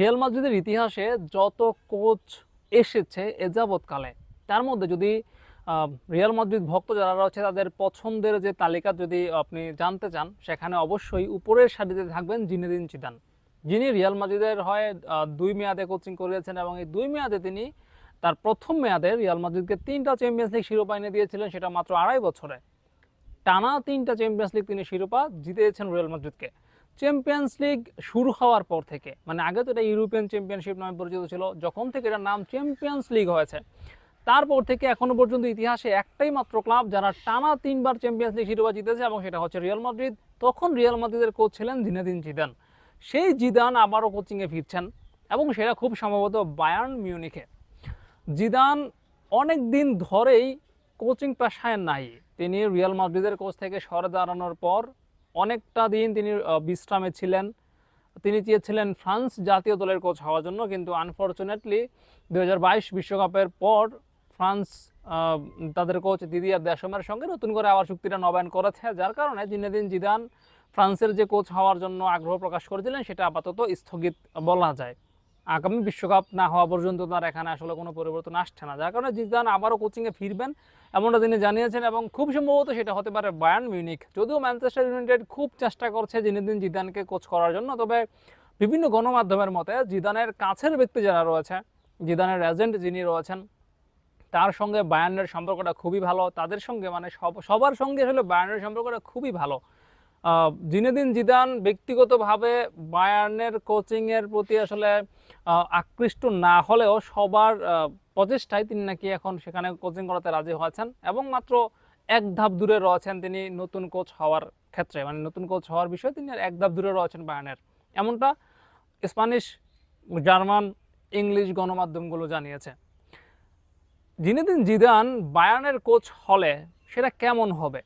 Real মাদ্রিদের ইতিহাসে যত কোচ এসেছে এ যাবৎকালে, তার মধ্যে যদি রিয়াল মাদ্রিদ ভক্ত যারা রয়েছে তাদের পছন্দের যে তালিকা যদি আপনি জানতে চান, সেখানে অবশ্যই উপরের সারিতে থাকবেন জিনেদিন জিদান। যিনি রিয়াল মাদ্রিদের হয় দুই মেয়াদে কোচিং করিয়েছেন এবং এই দুই মেয়াদে তিনি তার প্রথম মেয়াদে রিয়াল মাদ্রিদকে তিনটা চ্যাম্পিয়ন্স লিগ শিরোপা এনে দিয়েছিলেন সেটা মাত্র আড়াই বছরে। টানা তিনটা চ্যাম্পিয়ন্স লিগ তিনি শিরোপা জিতেছেন রিয়াল মাদ্রিদকে। চ্যাম্পিয়ন্স লিগ শুরু হওয়ার পর থেকে মানে আগে তো এটা ইউরোপিয়ান চ্যাম্পিয়নশিপ নামে পরিচিত ছিল, যখন থেকে এটার নাম চ্যাম্পিয়ন্স লিগ হয়েছে। তারপর থেকে এখনও পর্যন্ত ইতিহাসে একটাই মাত্র ক্লাব যারা টানা তিনবার চ্যাম্পিয়ন্স লিগ শিরোপা জিতেছে এবং সেটা হচ্ছে রিয়াল মাদ্রিদ তখন রিয়াল মাদ্রিদের কোচ ছিলেন দিনাদিন জিদান। সেই জিদান আবারও কোচিংয়ে ফিরছেন এবং সেটা খুব সম্ভবত বায়ার্ন মিউনিখে জিদান অনেক দিন ধরেই কোচিং পেশায় নাই। তিনি রিয়াল মাদ্রিদের কোচ থেকে সরে দাঁড়ানোর পর অনেকটা দিন তিনি বিশ্রামে ছিলেন। তিনি চেয়েছিলেন ফ্রান্স জাতীয় দলের কোচ হওয়ার জন্য, কিন্তু আনফর্চুনেটলি দু বিশ্বকাপের পর ফ্রান্স তাদের কোচ দিদিয়ার দেশমের সঙ্গে নতুন করে আবার চুক্তিটা নবায়ন করেছে, যার কারণে জিনেদিন জিদান ফ্রান্সের যে কোচ হওয়ার জন্য আগ্রহ প্রকাশ করেছিলেন, সেটা আপাতত স্থগিত বলা যায়। আগামী বিশ্বকাপ না হওয়া পর্যন্ত তার এখানে আসলে কোনো পরিবর্তন আসছে না। যার কারণে জিদান আবারও কোচিংয়ে ফিরবেন। এমনটা তিনি জানিয়েছেন এবং খুব সম্ভবত সেটা হতে পারে বায়ার্ন মিউনিক যদিও ম্যানচেস্টার ইউনাইটেড খুব চেষ্টা করছে জিনেদিন জিদানকে কোচ করার জন্য, তবে বিভিন্ন গণমাধ্যমের মতে জিদানের কাছের ব্যক্তি যারা রয়েছে, জিদানের এজেন্ট যিনি রয়েছেন, তার সঙ্গে বায়ার্নের সম্পর্কটা খুবই ভালো। তাদের সঙ্গে মানে সব, সবার সঙ্গে আসলে বায়ার্নের সম্পর্কটা খুবই ভালো। জিনেদিন জিদান ব্যক্তিগতভাবে বায়ার্নের কোচিংয়ের প্রতি আসলে আকৃষ্ট না হলেও সবার প্রচেষ্টায় তিনি নাকি এখন সেখানে কোচিং করাতে রাজি হয়েছেন এবং মাত্র এক ধাপ দূরে রয়েছেন তিনি নতুন কোচ হওয়ার ক্ষেত্রে। মানে নতুন কোচ হওয়ার বিষয়ে তিনি আর এক ধাপ দূরে রয়েছেন বায়ানের এমনটা স্প্যানিশ, জার্মান, ইংলিশ গণমাধ্যমগুলো জানিয়েছে। দিন জিদান বায়ানের কোচ হলে সেটা কেমন হবে?